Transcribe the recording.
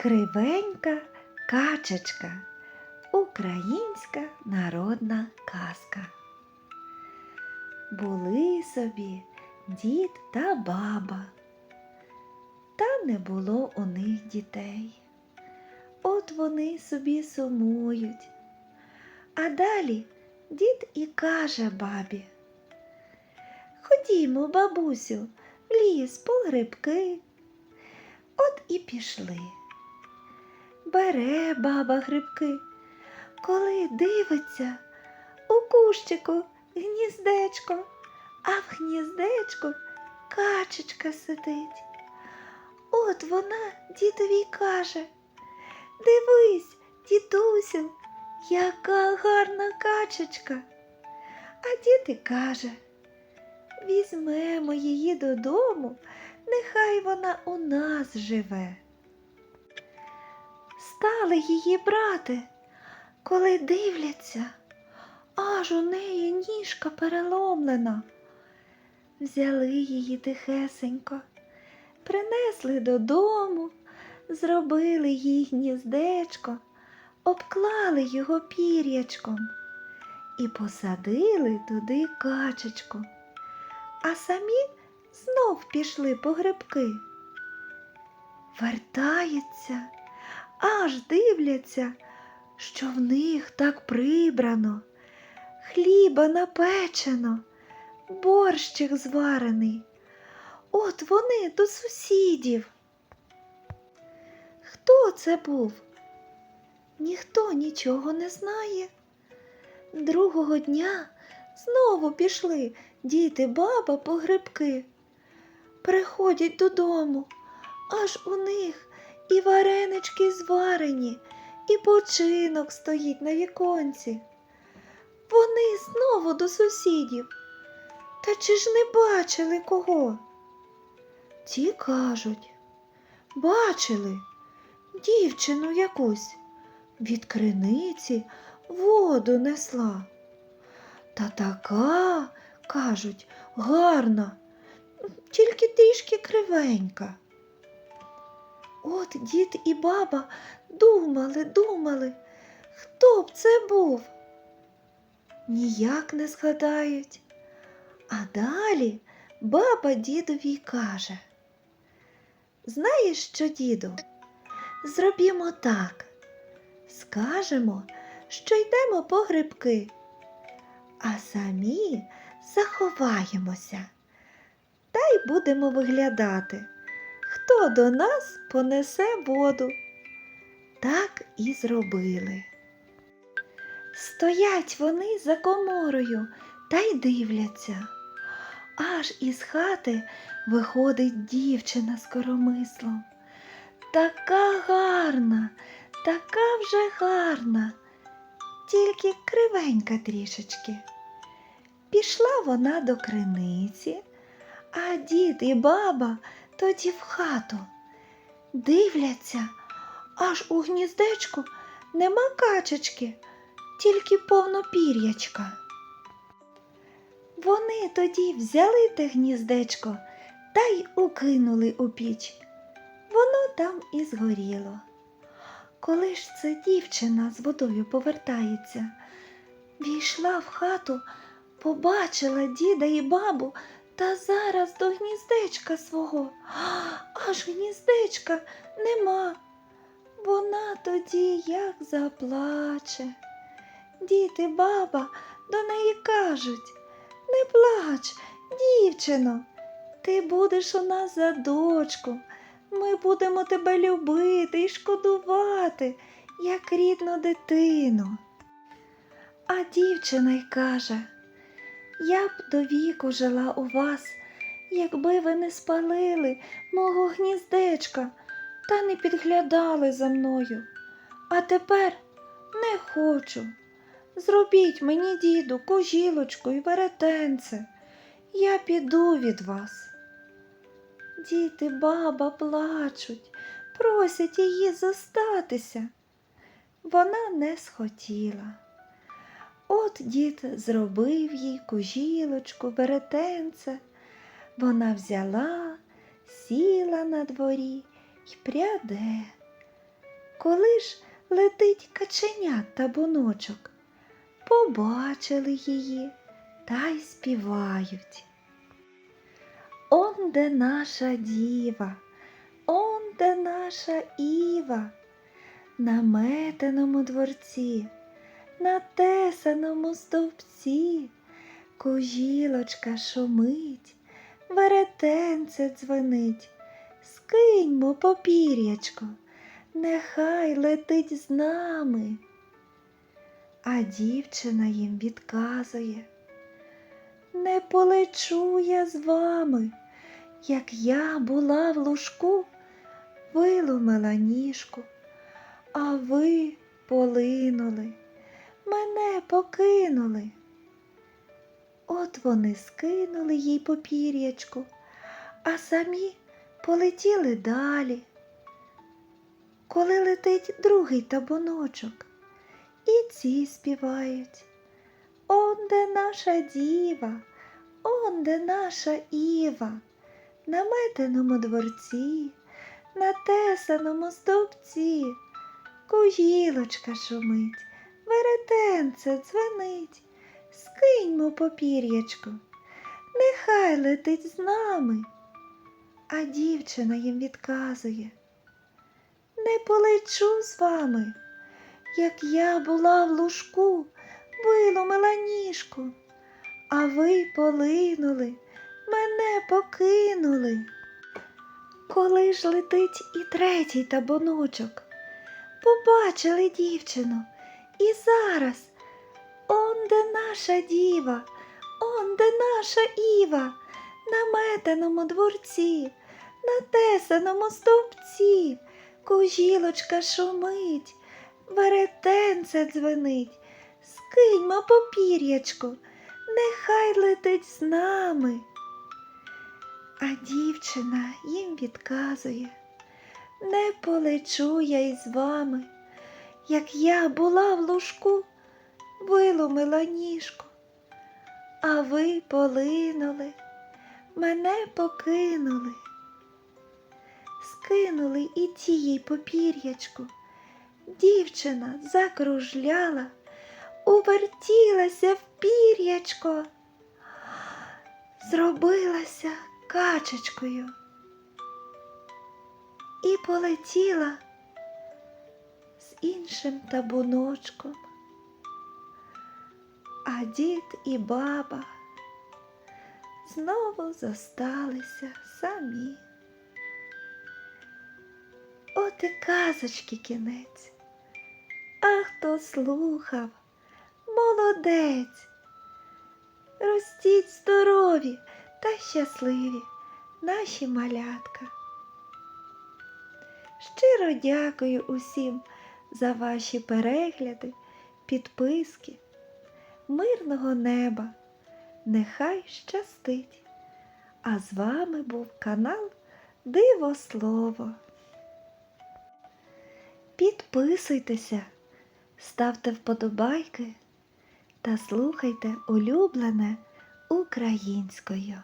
Кривенька качечка. Українська народна казка. Були собі дід та баба. Та не було у них дітей. От вони собі сумують. А далі дід і каже бабі. Ходімо, бабусю, в ліс по грибки. От і пішли. Бере баба грибки, коли дивиться у кущику гніздечко, а в гніздечку качечка сидить. От вона дідові каже, дивись, дідусю, яка гарна качечка. А дід і каже, візьмемо її додому, нехай вона у нас живе. Стали її брати, коли дивляться, аж у неї ніжка переломлена. Взяли її тихесенько, принесли додому, зробили їй гніздечко, обклали його пір'ячком і посадили туди качечку, а самі знов пішли по грибки. Вертаються, аж дивляться, що в них так прибрано, хліба напечено, борщик зварений. От вони до сусідів. Хто це був? Ніхто нічого не знає. Другого дня знову пішли діти баба по грибки. Приходять додому, аж у них і варенички зварені, і починок стоїть на віконці. Вони знову до сусідів. Та чи ж не бачили кого? Ті кажуть, бачили дівчину якусь від криниці воду несла. Та така, кажуть, гарна, тільки трішки кривенька. От дід і баба думали, думали, хто б це був? Ніяк не згадають. А далі баба дідові каже. Знаєш що, діду? Зробімо так. Скажемо, що йдемо по грибки, а самі заховаємося та й будемо виглядати, хто до нас понесе воду. Так і зробили. Стоять вони за коморою та й дивляться. Аж із хати виходить дівчина з коромислом. Така гарна, така вже гарна, тільки кривенька трішечки. Пішла вона до криниці, а дід і баба тоді в хату. Дивляться, аж у гніздечку нема качечки, тільки повно пір'ячка. Вони тоді взяли те гніздечко та й укинули у піч. Воно там і згоріло. Коли ж ця дівчина з водою повертається, війшла в хату, побачила діда і бабу та зараз до гніздечка свого. Аж гніздечка нема. Вона тоді як заплаче. Дід і баба до неї кажуть не плач, дівчино, ти будеш у нас за дочку. Ми будемо тебе любити і шкодувати, як рідну дитину. А дівчина й каже, я б до віку жила у вас, якби ви не спалили мого гніздечка та не підглядали за мною. А тепер не хочу. Зробіть мені, діду, кожілочку і веретенце. Я піду від вас. Діти, баба плачуть, просять її зостатися. Вона не схотіла. От дід зробив їй кожілочку, веретенце. Вона взяла, сіла на дворі й пряде. коли ж летить каченя табуночок. Побачили її та й співають. Он де наша діва, он де наша Іва, на метеному дворці, на тесаному стовпці, кужілочка шумить, веретенце дзвенить, скиньмо попір'ячко, нехай летить з нами. А дівчина їм відказує, не полечу я з вами, як я була в лужку, виломила ніжку, а ви полинули, мене покинули. От вони скинули їй попір'ячку, а самі полетіли далі. Коли летить другий табуночок, і ці співають. Он де наша діва, он де наша Іва, на метеному дворці, на тесаному стовпці, кугілочка шумить, веретенце дзвенить, скиньмо попір'ячко, нехай летить з нами. А дівчина їм відказує, не полечу з вами, як я була в лужку, виломила ніжку, а ви полинули, мене покинули. Коли ж летить і третій табуночок, побачили дівчину, і зараз. Он де наша діва, он де наша Іва, на метеному дворці, на тесаному стовпці, кужілочка шумить, веретенце дзвенить, скиньмо попір'ячко, нехай летить з нами. А дівчина їм відказує, не полечу я із вами, як я була в лужку, виломила ніжку, а ви полинули, мене покинули. Скинули і тієї попір'ячку. Дівчина закружляла, увертілася в пір'ячко, зробилася качечкою і полетіла іншим табуночком. А дід і баба знову зосталися самі. От і казочки кінець. А хто слухав, молодець. Ростіть здорові та щасливі наші малятка. Щиро дякую усім за ваші перегляди, підписки, мирного неба. Нехай щастить. А з вами був канал Диво Слово. Підписуйтеся, ставте вподобайки та слухайте улюблене українською.